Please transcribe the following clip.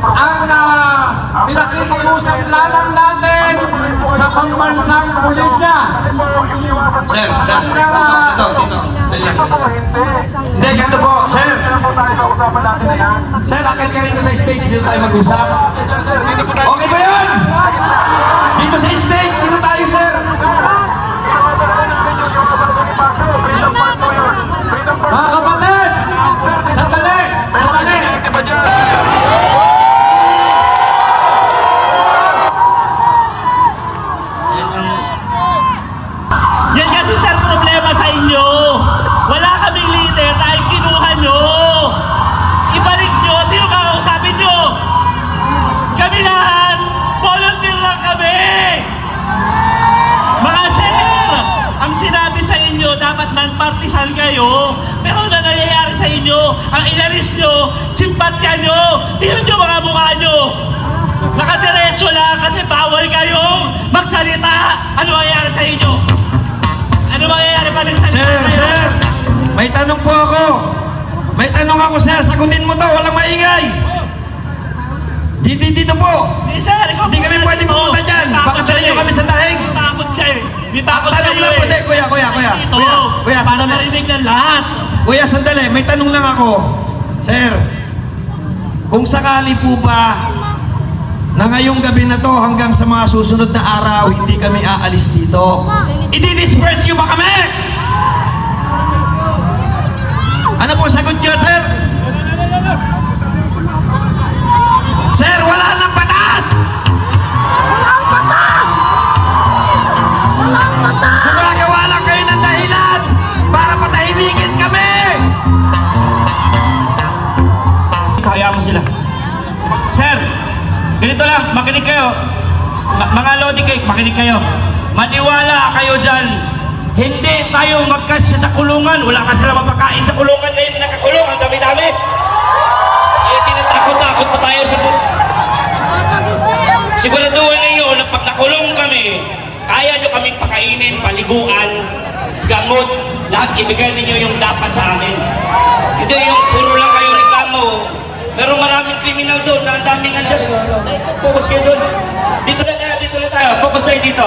ang uh, pinakikiusap laban natin sa pambansang pulisya. Sir, sir. Dito, dito. Dali lang. Hindi, ganito po, sir. Sir, akit ka rito sa stage. Dito tayo mag-usap. Dapat non-partisan kayo. Pero ano nangyayari sa inyo, ang inalis nyo, simpatya nyo, tingnan nyo mga mukha nyo. Nakadiretso lang kasi bawal kayong magsalita. Ano mangyayari sa inyo? Ano mangyayari pa nagsalita Sir, kayo? sir. May tanong po ako. May tanong ako, sir. Sagutin mo to. Walang maingay. Dito, dito po. Hindi sir, ikaw Hindi kami pwede pumunta dyan. Baka kayo nyo eh. kami sa sandali. marinig ng lahat. Kuya, sandali. May tanong lang ako. Sir, kung sakali po ba na ngayong gabi na to hanggang sa mga susunod na araw, hindi kami aalis dito. I-disperse nyo ba kami? Ano po sagot nyo, sir? Sir, wala nang batas! Walang batas! Walang batas! Mo sila. Sir, ganito lang, makinig kayo. Ma- mga Lodi Cake, makinig kayo. Maniwala kayo dyan. Hindi tayo magkasya sa kulungan. Wala ka sila mapakain sa kulungan ngayon na nakakulong. Ang dami-dami. Eh, tinatakot-takot pa tayo sa Siguraduhin ninyo na pag nakulong kami, kaya nyo kaming pakainin, paliguan, gamot, lahat ibigay ninyo yung dapat sa amin. Hindi yung puro. Pero maraming kriminal doon na ang daming andas. Focus kayo doon. Dito na tayo, dito na tayo. Focus tayo dito.